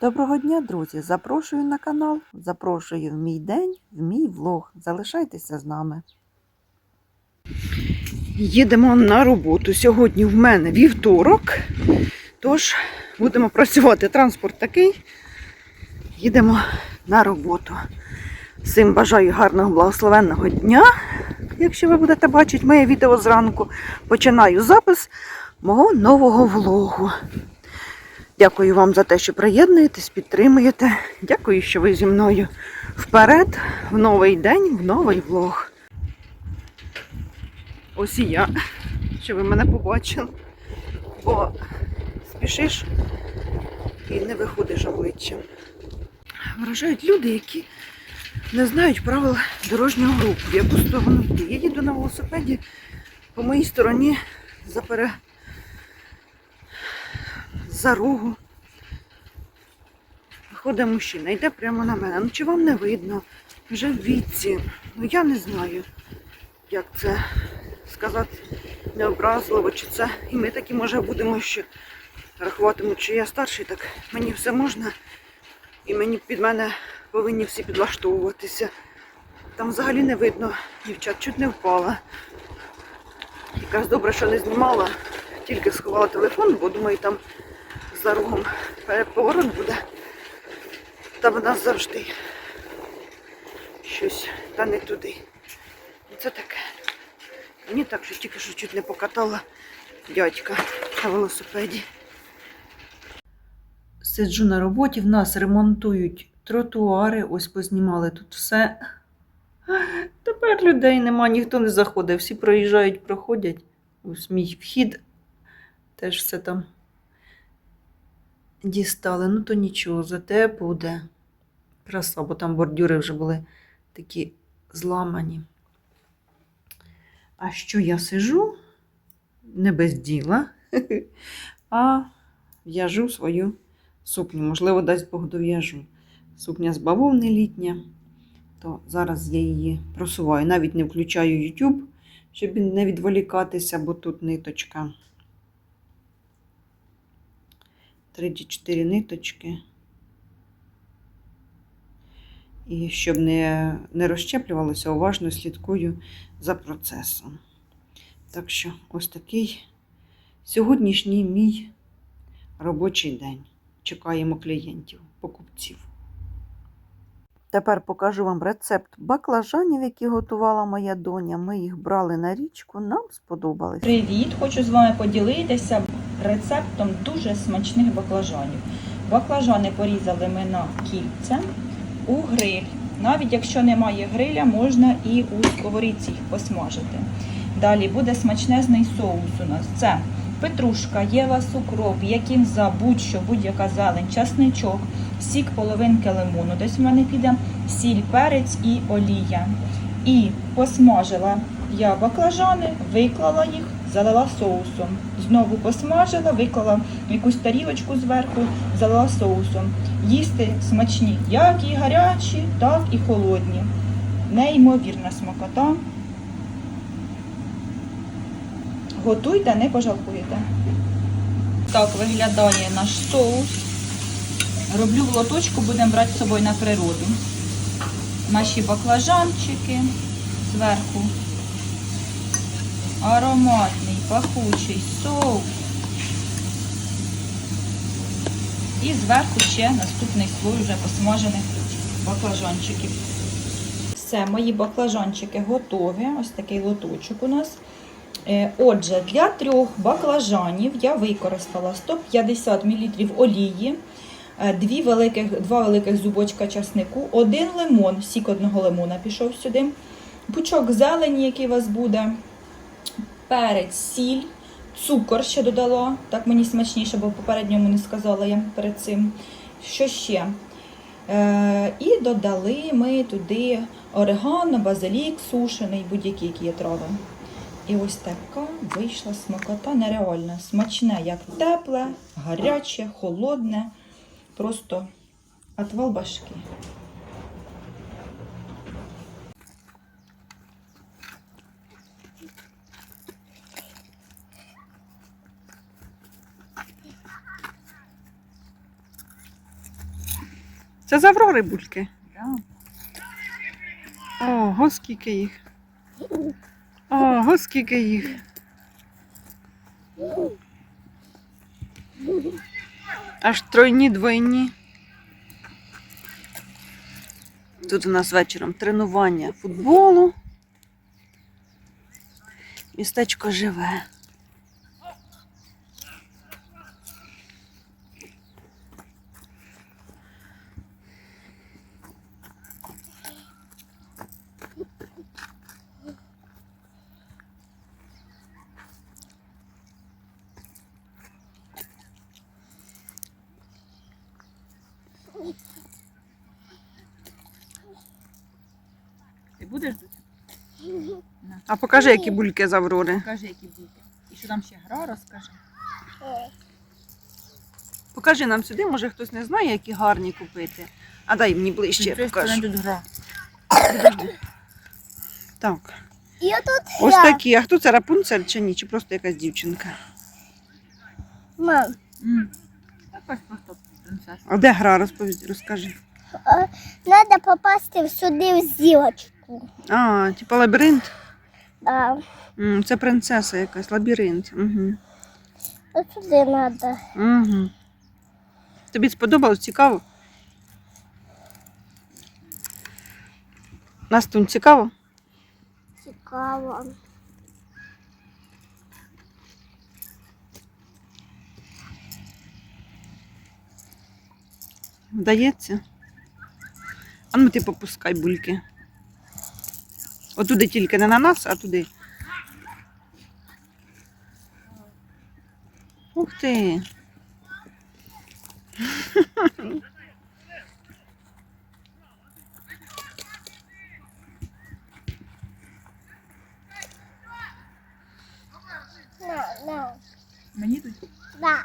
Доброго дня, друзі! Запрошую на канал, запрошую в мій день, в мій влог. Залишайтеся з нами. Їдемо на роботу. Сьогодні в мене вівторок, тож будемо працювати. Транспорт такий. Їдемо на роботу. Всім бажаю гарного благословенного дня. Якщо ви будете бачити моє відео зранку, починаю запис мого нового влогу. Дякую вам за те, що приєднуєтесь, підтримуєте. Дякую, що ви зі мною вперед, в новий день, в новий влог. Ось і я, що ви мене побачили. Бо спішиш і не виходиш обличчям. Вражають люди, які не знають правил дорожнього руху, в яку сторону йти. Я їду на велосипеді по моїй стороні за пере... за рогу. Виходить мужчина, йде прямо на мене. Ну чи вам не видно? Вже в віці. Ну я не знаю, як це сказати необразливо, чи це. І ми такі, може, будемо що рахуватимуть, що я старший, так мені все можна. І мені під мене повинні всі підлаштовуватися. Там взагалі не видно, дівчат чуть не впала. Якраз добре, що не знімала, тільки сховала телефон, бо думаю, там за рогом поворот буде. Та в нас завжди щось та не туди. І Це таке. Мені так, що тільки що чуть не покатала дядька на велосипеді. Сиджу на роботі, в нас ремонтують тротуари, ось познімали тут все. Тепер людей нема, ніхто не заходить, всі проїжджають, проходять. Ось мій вхід теж все там дістали. Ну то нічого, зате буде краса, бо там бордюри вже були такі зламані. А що я сижу? Не без діла, а в'яжу свою сукню. Можливо, дасть Бог дов'яжу. Сукня з бавовни літня, то зараз я її просуваю. Навіть не включаю YouTube, щоб не відволікатися, бо тут ниточка. 3-4 ниточки. І щоб не, не розщеплювалося, уважно слідкую за процесом. Так що ось такий сьогоднішній мій робочий день. Чекаємо клієнтів, покупців. Тепер покажу вам рецепт баклажанів, які готувала моя доня. Ми їх брали на річку, нам сподобались. Привіт! Хочу з вами поділитися рецептом дуже смачних баклажанів. Баклажани порізали ми на кільця у гриль. Навіть якщо немає гриля, можна і у сковорідці їх посмажити. Далі буде смачнезний соус у нас. Це петрушка, єва укроп, якінза, будь-що, будь-яка зелень, часничок, сік половинки лимону. Десь в мене піде сіль, перець і олія. І посмажила я баклажани, виклала їх, залила соусом. Знову посмажила, виклала якусь тарілочку зверху, залила соусом. Їсти смачні, як і гарячі, так і холодні. Неймовірна смакота. Готуйте, не пожалкуєте. Так виглядає наш соус. Роблю в лоточку, будемо брати з собою на природу. Наші баклажанчики зверху. Ароматний, пахучий соус. І зверху ще наступний слой вже посмажених баклажанчиків. Все, мої баклажанчики готові. Ось такий лоточок у нас. Е, Отже, для трьох баклажанів я використала 150 мл олії, е, дві великих, два великих зубочка часнику, один лимон, сік одного лимона пішов сюди, пучок зелені, який у вас буде, перець, сіль, цукор ще додала. Так мені смачніше, бо попередньому не сказала я перед цим. Що ще? Е, І додали ми туди орегано, базилік, сушений, будь-які які є трави. І ось така вийшла смакота нереальна. Смачне, як тепле, гаряче, холодне. Просто отвал башки. Це заврори бульки? Ого, скільки їх. Ого, скільки їх. Аж тройні двойні. Тут у нас вечором тренування футболу. Містечко живе. Ти будеш тут? А покажи, які бульки з Аврори. Покажи, які бульки. І що там ще гра, розкажи. Покажи нам сюди, може хтось не знає, які гарні купити. А дай мені ближче, я покажу. тут гра. Так. І отут Ось я. такі. А хто це Рапунцель чи ні? Чи просто якась дівчинка? Мам, Якась просто принцеса. А де гра? Розповідь, розкажи. е, треба попасти сюди в зілочку. А, типа лабіринт? Да. М, Це принцеса якась, лабіринт. Угу. Ось сюди треба. Угу. Тобі сподобалось? Цікаво? Настунь, цікаво? Цікаво. Вдається? А ну ти попускай бульки. Отуди тільки не на нас, а туди. Ух ти. Мені тут Да.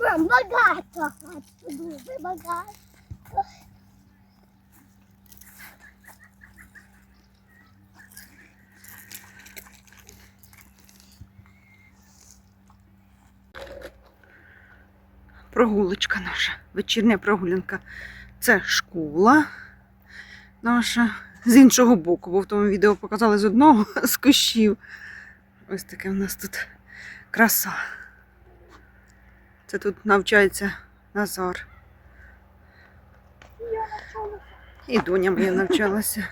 Мам, багато. Дуже багато. Прогулочка наша, вечірня прогулянка. Це школа наша з іншого боку, бо в тому відео показали з одного з кущів. Ось таке в нас тут краса. Це тут навчається Назар. І доня моя навчалася.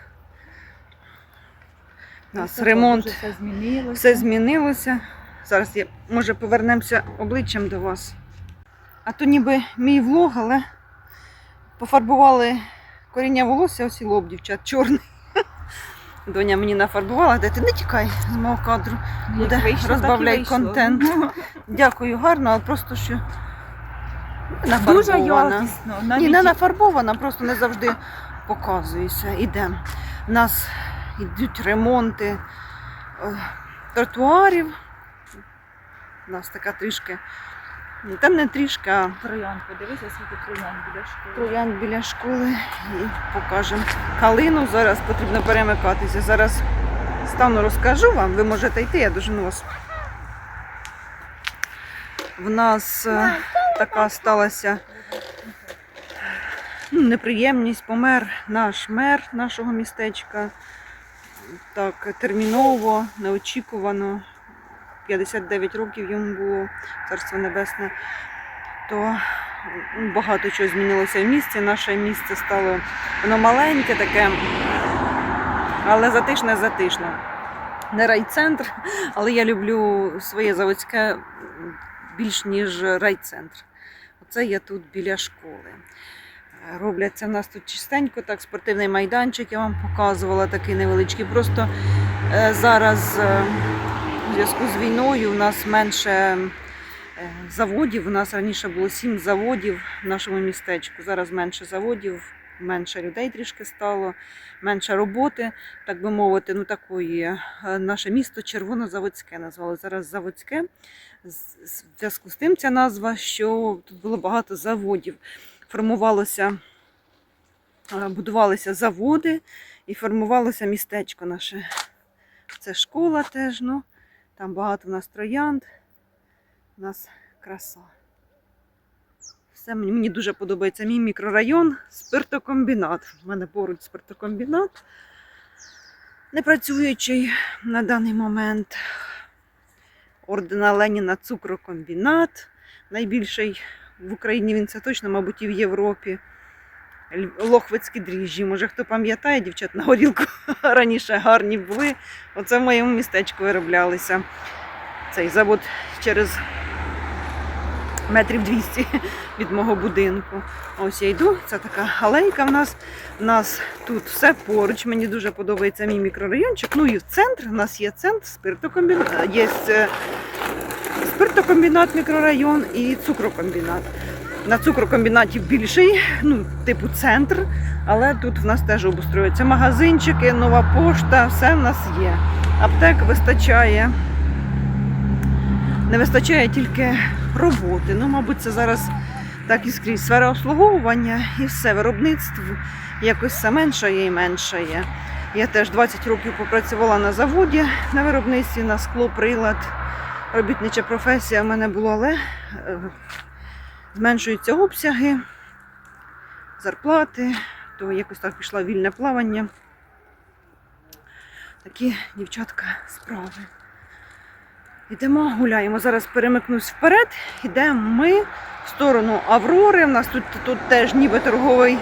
У нас ремонт. Все змінилося. Все змінилося. Зараз я, може, повернемося обличчям до вас. А то ніби мій влог, але пофарбували коріння волосся, ось і лоб, дівчат, чорний. Доня мені нафарбувала, де ти не тікай з мого кадру. Як Де вийшло, так і розбавляй вийшло. контент. Дякую, гарно, але просто що Дуже нафарбована. якісно. Ні, Навіть не нафарбована, просто не завжди показується. Ідемо. У нас йдуть ремонти е, тротуарів. У нас така трішки. Ну, Там не трішки, а троян. Подивися, скільки троян буде школи. троянд біля школи і покажемо калину. Зараз потрібно перемикатися. Зараз стану розкажу вам, ви можете йти, я дожену вас. В нас е, така сталася ну, неприємність. Помер наш мер нашого містечка. Так, терміново, неочікувано. 59 років йому було, царство небесне. То багато чого змінилося в місті. Наше місце стало воно маленьке таке, але затишне затишне. Не райцентр, але я люблю своє заводське більш ніж райцентр. Оце я тут біля школи. Е, Робляться в нас тут чистенько, так, спортивний майданчик я вам показувала, такий невеличкий. Просто е, зараз у зв'язку з війною у нас менше е, заводів. У нас раніше було сім заводів в нашому містечку. Зараз менше заводів, менше людей трішки стало, менше роботи, так би мовити, ну такої. Е, Наше місто Червонозаводське назвали. Зараз Заводське. В зв'язку з тим ця назва, що тут було багато заводів. Формувалося, е, будувалися заводи і формувалося містечко наше. Це школа теж, ну. Там багато в нас троянд. У нас краса. Все мені, мені дуже подобається мій мікрорайон, спиртокомбінат. У мене поруч спиртокомбінат. Не працюючий на даний момент. Ордена Леніна цукрокомбінат. Найбільший в Україні він це точно, мабуть, і в Європі. Лохвицькі дріжджі. Може, хто пам'ятає, дівчат на горілку раніше гарні були. Оце в моєму містечку вироблялися. Цей завод через метрів 200 від мого будинку. Ось я йду, це така алейка в нас. У нас тут все поруч. Мені дуже подобається мій мікрорайончик. Ну і в центр. У нас є центр, спиртокомбінат. Є е, спиртокомбінат мікрорайон і цукрокомбінат. На цукрокомбінаті більший, ну, типу центр, але тут в нас теж обустроюються магазинчики, нова пошта, все в нас є. Аптек вистачає. Не вистачає тільки роботи. Ну, мабуть, це зараз так і скрізь сфера обслуговування і все виробництво якось все меншає і меншає. Я теж 20 років попрацювала на заводі на виробництві, на скло, прилад. Робітнича професія в мене була, але е, зменшуються обсяги, зарплати, то якось так пішла вільне плавання. Такі, дівчатка, справи. Йдемо, гуляємо. Зараз перемикнусь вперед. Йдемо ми в сторону Аврори. У нас тут, тут теж ніби торговий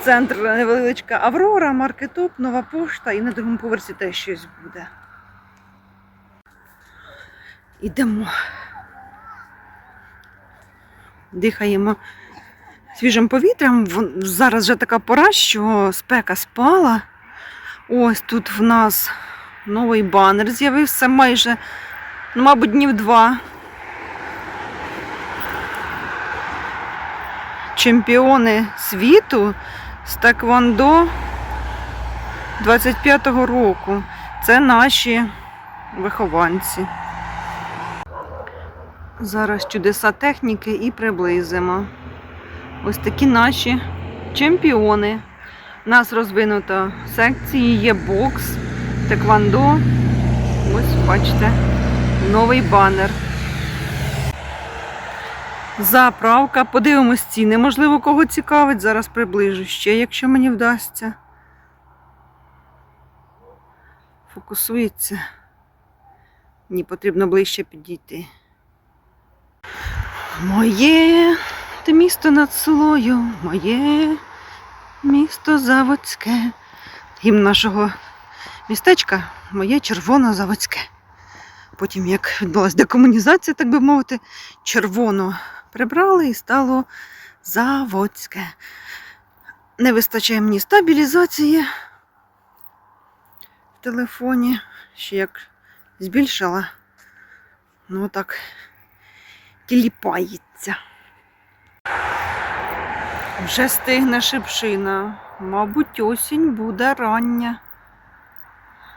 центр невеличка Аврора, маркетоп, нова пошта і на другому поверсі теж щось буде. Йдемо. Дихаємо свіжим повітрям. Зараз вже така пора, що спека спала. Ось тут в нас новий банер з'явився майже, ну, мабуть, днів два. Чемпіони світу з Теквондо 25-го року. Це наші вихованці. Зараз чудеса техніки і приблизимо. Ось такі наші чемпіони. У нас розвинуто секції, є бокс, теквандо. Ось бачите, новий банер. Заправка. Подивимось ціни. Можливо, кого цікавить. Зараз приближу ще, якщо мені вдасться. Фокусується. Ні, потрібно ближче підійти. Моє ти місто над селою, моє місто Заводське. Гімн нашого містечка моє червоно-заводське. Потім, як відбулася декомунізація, так би мовити, червоно прибрали і стало заводське. Не вистачає мені стабілізації в телефоні. Ще як збільшила. Ну так тіліпається. Вже стигне шипшина. Мабуть, осінь буде рання.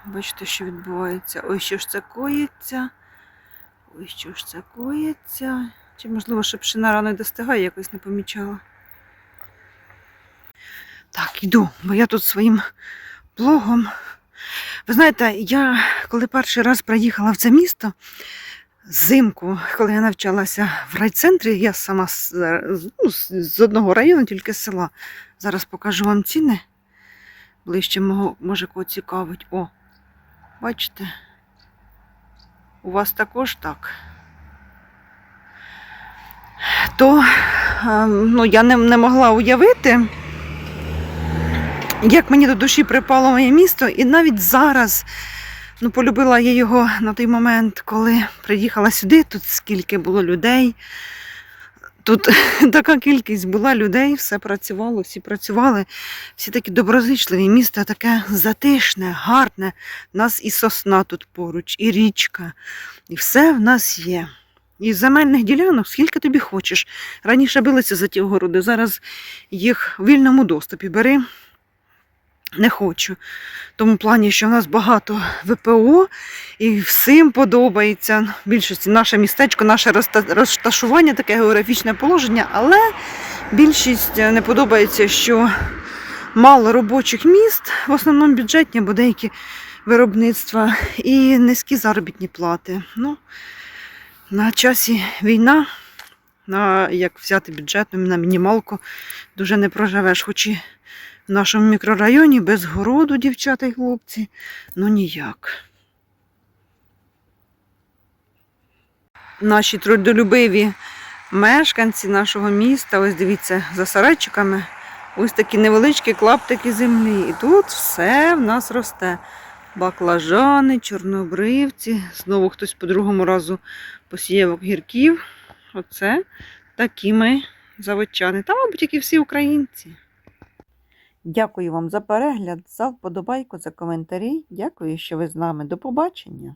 Бачите, що відбувається. Ой, що ж це коїться. Ой, що ж це коїться. Чи, можливо, шипшина рано й достигає, якось не помічала. Так, йду, бо я тут своїм блогом. Ви знаєте, я коли перший раз приїхала в це місто, Зимку, коли я навчалася в райцентрі, я сама з, ну, з- одного району, тільки з села. Зараз покажу вам ціни. Ближче мого, може кого цікавить. О, бачите? У вас також так. То е, ну, я не, не могла уявити, як мені до душі припало моє місто, і навіть зараз. Ну, полюбила я його на той момент, коли приїхала сюди. Тут скільки було людей. Тут така кількість була людей, все працювало, всі працювали, всі такі доброзичливі. Місто таке затишне, гарне. У нас і сосна тут поруч, і річка, і все в нас є. І земельних ділянок, скільки тобі хочеш. Раніше билися за ті огороди, зараз їх в вільному доступі. Бери, не хочу. В тому плані, що в нас багато ВПО і всім подобається. В більшості наше містечко, наше розташування, таке географічне положення, але більшість е, не подобається, що мало робочих міст, в основному бюджетні, бо деякі виробництва і низькі заробітні плати. Ну, на часі війна, на, як взяти бюджетну на мінімалку, дуже не проживеш. Хоч і в нашому мікрорайоні без городу, дівчата і хлопці, ну ніяк. Наші трудолюбиві мешканці нашого міста, ось дивіться, за сарайчиками, ось такі невеличкі клаптики землі. І тут все в нас росте. Баклажани, чорнобривці. Знову хтось по другому разу посіяв огірків. Оце такі ми заводчани. Та, мабуть, як і всі українці. Дякую вам за перегляд, за вподобайку, за коментарі. Дякую, що ви з нами. До побачення.